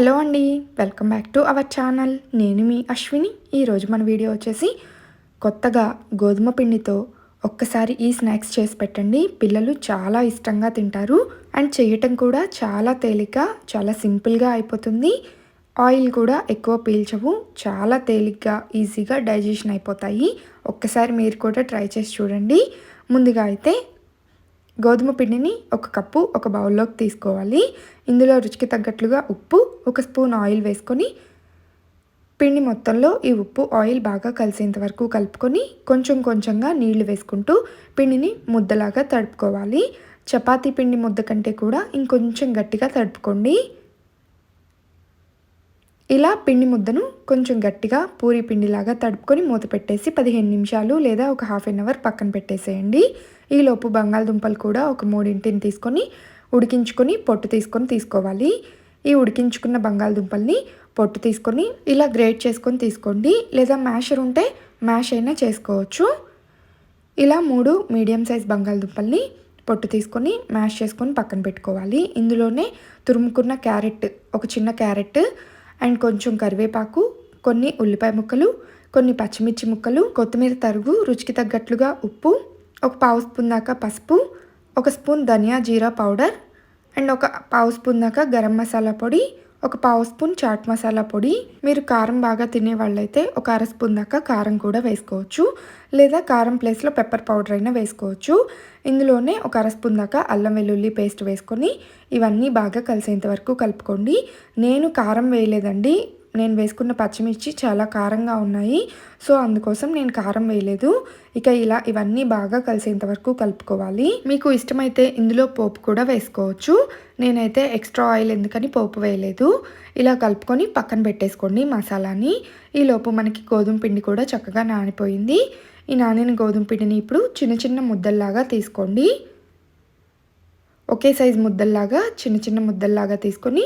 Hello అండి welcome back to our channel. నేను మీ అశ్విని. ఈరోజు మన వీడియో వచ్చేసి కొత్తగా గోధుమ పిండితో ఒక్కసారి ఈ స్నాక్స్ చేసి పెట్టండి. పిల్లలు చాలా ఇష్టంగా తింటారు. అండ్ చేయటం కూడా చాలా తేలిక చాలా సింపుల్గా అయిపోతుంది. ఆయిల్ కూడా ఎక్కువ పీల్చవు. చాలా తేలిగ్గా ఈజీగా డైజెషన్ అయిపోతాయి. ఒక్కసారి మీరు కూడా ట్రై చేసి చూడండి. ముందుగా అయితే గోధుమ పిండిని ఒక కప్పు ఒక బౌల్లోకి తీసుకోవాలి. ఇందులో రుచికి తగ్గట్లుగా ఉప్పు ఒక స్పూన్ ఆయిల్ వేసుకొని పిండి మొత్తంలో ఈ ఉప్పు ఆయిల్ బాగా కలిసేంత వరకు కలుపుకొని కొంచెం కొంచెంగా నీళ్ళు వేసుకుంటూ పిండిని ముద్దలాగా తడుపుకోవాలి. చపాతీ పిండి ముద్ద కంటే కూడా ఇంకొంచెం గట్టిగా తడుపుకోండి. ఇలా పిండి ముద్దను కొంచెం గట్టిగా పూరి పిండిలాగా తడుపుకొని మూత పెట్టేసి పదిహేను నిమిషాలు లేదా ఒక హాఫ్ అన్ అవర్ పక్కన పెట్టేసేయండి. ఈలోపు బంగాళదుంపలు కూడా ఒక మూడింటిని తీసుకొని ఉడికించుకొని పొట్టు తీసుకొని తీసుకోవాలి. ఈ ఉడికించుకున్న బంగాళదుంపల్ని పొట్టు తీసుకొని ఇలా గ్రేట్ చేసుకొని తీసుకోండి. లేదా మ్యాషర్ ఉంటే మ్యాష్ అయినా చేసుకోవచ్చు. ఇలా మూడు మీడియం సైజ్ బంగాళదుంపల్ని పొట్టు తీసుకొని మ్యాష్ చేసుకొని పక్కన పెట్టుకోవాలి. ఇందులోనే తురుముకున్న క్యారెట్ ఒక చిన్న క్యారెట్ అండ్ కొంచెం కరివేపాకు కొన్ని ఉల్లిపాయ ముక్కలు కొన్ని పచ్చిమిర్చి ముక్కలు కొత్తిమీర తరుగు రుచికి తగ్గట్లుగా ఉప్పు ఒక పావు స్పూన్ దాకా పసుపు ఒక స్పూన్ ధనియా జీరా పౌడర్ అండ్ ఒక పావు స్పూన్ దాకా గరం మసాలా పొడి ఒక పావు స్పూన్ చాట్ మసాలా పొడి. మీరు కారం బాగా తినే వాళ్ళైతే ఒక అర స్పూన్ దాకా కారం కూడా వేసుకోవచ్చు. లేదా కారం ప్లేస్లో పెప్పర్ పౌడర్ అయినా వేసుకోవచ్చు. ఇందులోనే ఒక అర స్పూన్ దాకా అల్లం వెల్లుల్లి పేస్ట్ వేసుకొని ఇవన్నీ బాగా కలిసేంత వరకు కలుపుకోండి. నేను కారం వేయలేదండి. నేను వేసుకున్న పచ్చిమిర్చి చాలా కారంగా ఉన్నాయి. సో అందుకోసం నేను కారం వేయలేదు. ఇక ఇలా ఇవన్నీ బాగా కలిసేంత వరకు కలుపుకోవాలి. మీకు ఇష్టమైతే ఇందులో పోపు కూడా వేసుకోవచ్చు. నేనైతే ఎక్స్ట్రా ఆయిల్ ఎందుకని పోపు వేయలేదు. ఇలా కలుపుకొని పక్కన పెట్టేసుకోండి మసాలాని. ఈలోపు మనకి గోధుమ పిండి కూడా చక్కగా నానిపోయింది. ఈ నానిన గోధుమ పిండిని ఇప్పుడు చిన్న చిన్న ముద్దల్లాగా తీసుకోండి. ఒకే సైజు ముద్దల్లాగా చిన్న చిన్న ముద్దల్లాగా తీసుకొని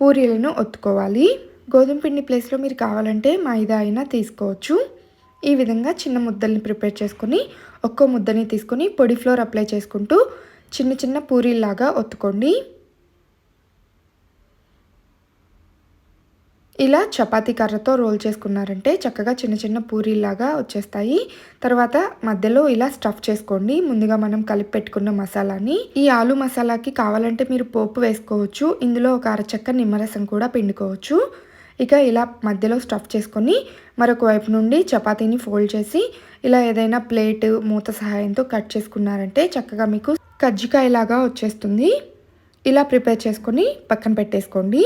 పూరీలను ఒత్తుకోవాలి. గోధుమ పిండి ప్లేస్లో మీరు కావాలంటే మైదా అయినా తీసుకోవచ్చు. ఈ విధంగా చిన్న ముద్దల్ని ప్రిపేర్ చేసుకొని ఒక్కో ముద్దని తీసుకొని పొడి ఫ్లోర్ అప్లై చేసుకుంటూ చిన్న చిన్న పూరీలాగా ఒత్తుకోండి. ఇలా చపాతీ కర్రతో రోల్ చేసుకున్నారంటే చక్కగా చిన్న చిన్న పూరీలాగా వచ్చేస్తాయి. తర్వాత మధ్యలో ఇలా స్టఫ్ చేసుకోండి. ముందుగా మనం కలిపి పెట్టుకున్న మసాలాని. ఈ ఆలు మసాలాకి కావాలంటే మీరు పోపు వేసుకోవచ్చు. ఇందులో ఒక అరచక్క నిమ్మరసం కూడా పిండుకోవచ్చు. ఇక ఇలా మధ్యలో స్టఫ్ చేసుకొని మరొక వైపు నుండి చపాతీని ఫోల్డ్ చేసి ఇలా ఏదైనా ప్లేట్ మూత సహాయంతో కట్ చేసుకున్నారంటే చక్కగా మీకు కజ్జికాయలాగా వచ్చేస్తుంది. ఇలా ప్రిపేర్ చేసుకొని పక్కన పెట్టేసుకోండి.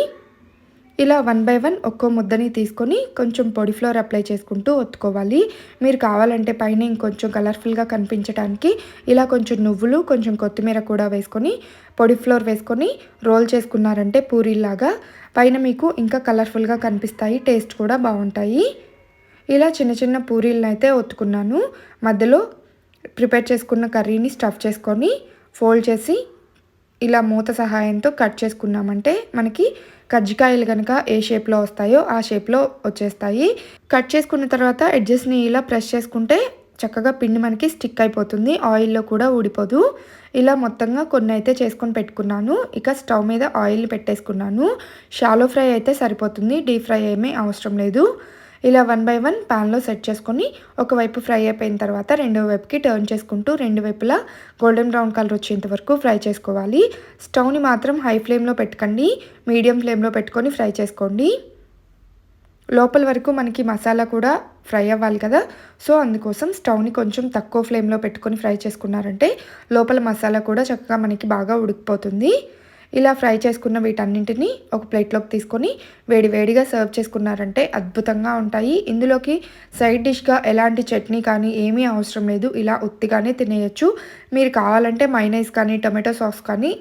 ఇలా వన్ బై వన్ ఒక్కో ముద్దని తీసుకొని కొంచెం పొడి ఫ్లోర్ అప్లై చేసుకుంటూ ఒత్తుకోవాలి. మీరు కావాలంటే పైన ఇంకొంచెం కలర్ఫుల్గా కనిపించడానికి ఇలా కొంచెం నువ్వులు కొంచెం కొత్తిమీర కూడా వేసుకొని పొడి ఫ్లోర్ వేసుకొని రోల్ చేసుకున్నారంటే పూరీలాగా పైన మీకు ఇంకా కలర్ఫుల్గా కనిపిస్తాయి టేస్ట్ కూడా బాగుంటాయి. ఇలా చిన్న చిన్న పూరీలను అయితే ఒత్తుకున్నాను. మధ్యలో ప్రిపేర్ చేసుకున్న కర్రీని స్టఫ్ చేసుకొని ఫోల్డ్ చేసి ఇలా మూత సహాయంతో కట్ చేసుకున్నామంటే మనకి కజ్జికాయలు కనుక ఏ షేప్లో వస్తాయో ఆ షేప్లో వచ్చేస్తాయి. కట్ చేసుకున్న తర్వాత ఎడ్జెస్ని ఇలా ప్రెస్ చేసుకుంటే చక్కగా పిండి మనకి స్టిక్ అయిపోతుంది. ఆయిల్లో కూడా ఊడిపోదు. ఇలా మొత్తంగా కొన్ని అయితే చేసుకొని పెట్టుకున్నాను. ఇక స్టవ్ మీద ఆయిల్ని పెట్టేసుకున్నాను. షాలో ఫ్రై అయితే సరిపోతుంది. డీప్ ఫ్రై ఏమీ అవసరం లేదు. ఇలా వన్ బై వన్ ప్యాన్లో సెట్ చేసుకొని ఒకవైపు ఫ్రై అయిపోయిన తర్వాత రెండో వైపుకి టర్న్ చేసుకుంటూ రెండు వైపులా గోల్డెన్ బ్రౌన్ కలర్ వచ్చేంత వరకు ఫ్రై చేసుకోవాలి. స్టవ్ని మాత్రం హై ఫ్లేమ్లో పెట్టకండి. మీడియం ఫ్లేమ్లో పెట్టుకొని ఫ్రై చేసుకోండి. లోపల వరకు మనకి మసాలా కూడా ఫ్రై అవ్వాలి కదా. సో అందుకోసం స్టవ్ని కొంచెం తక్కువ ఫ్లేమ్లో పెట్టుకొని ఫ్రై చేసుకున్నారంటే లోపల మసాలా కూడా చక్కగా మనకి బాగా ఉడికిపోతుంది. ఇలా ఫ్రై చేసుకున్న వీటన్నింటిని ఒక ప్లేట్లోకి తీసుకొని వేడి వేడిగా సర్వ్ చేసుకున్నారంటే అద్భుతంగా ఉంటాయి. ఇందులోకి సైడ్ డిష్గా ఎలాంటి చట్నీ కానీ ఏమీ అవసరం లేదు. ఇలా ఉత్తిగానే తినేయచ్చు. మీరు కావాలంటే మైనైస్ కానీ టొమాటో సాస్ కానీ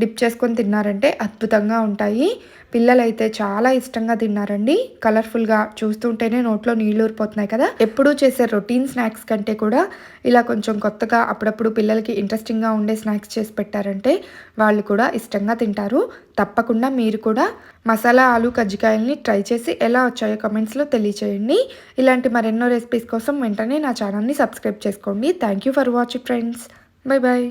డిప్ చేసుకొని తిన్నారంటే అద్భుతంగా ఉంటాయి. పిల్లలైతే చాలా ఇష్టంగా తిన్నారండి. కలర్ఫుల్గా చూస్తుంటేనే నోట్లో నీళ్ళు ఊరిపోతున్నాయి కదా. ఎప్పుడూ చేసే రొటీన్ స్నాక్స్ కంటే కూడా ఇలా కొంచెం కొత్తగా అప్పుడప్పుడు పిల్లలకి ఇంట్రెస్టింగ్గా ఉండే స్నాక్స్ చేసి పెట్టారంటే వాళ్ళు కూడా ఇష్టంగా తింటారు. తప్పకుండా మీరు కూడా మసాలా ఆలు కజ్జికాయల్ని ట్రై చేసి ఎలా వచ్చాయో కమెంట్స్లో తెలియచేయండి. ఇలాంటి మరెన్నో రెసిపీస్ కోసం వెంటనే నా ఛానల్ని సబ్స్క్రైబ్ చేసుకోండి. Thank you for watching friends. Bye bye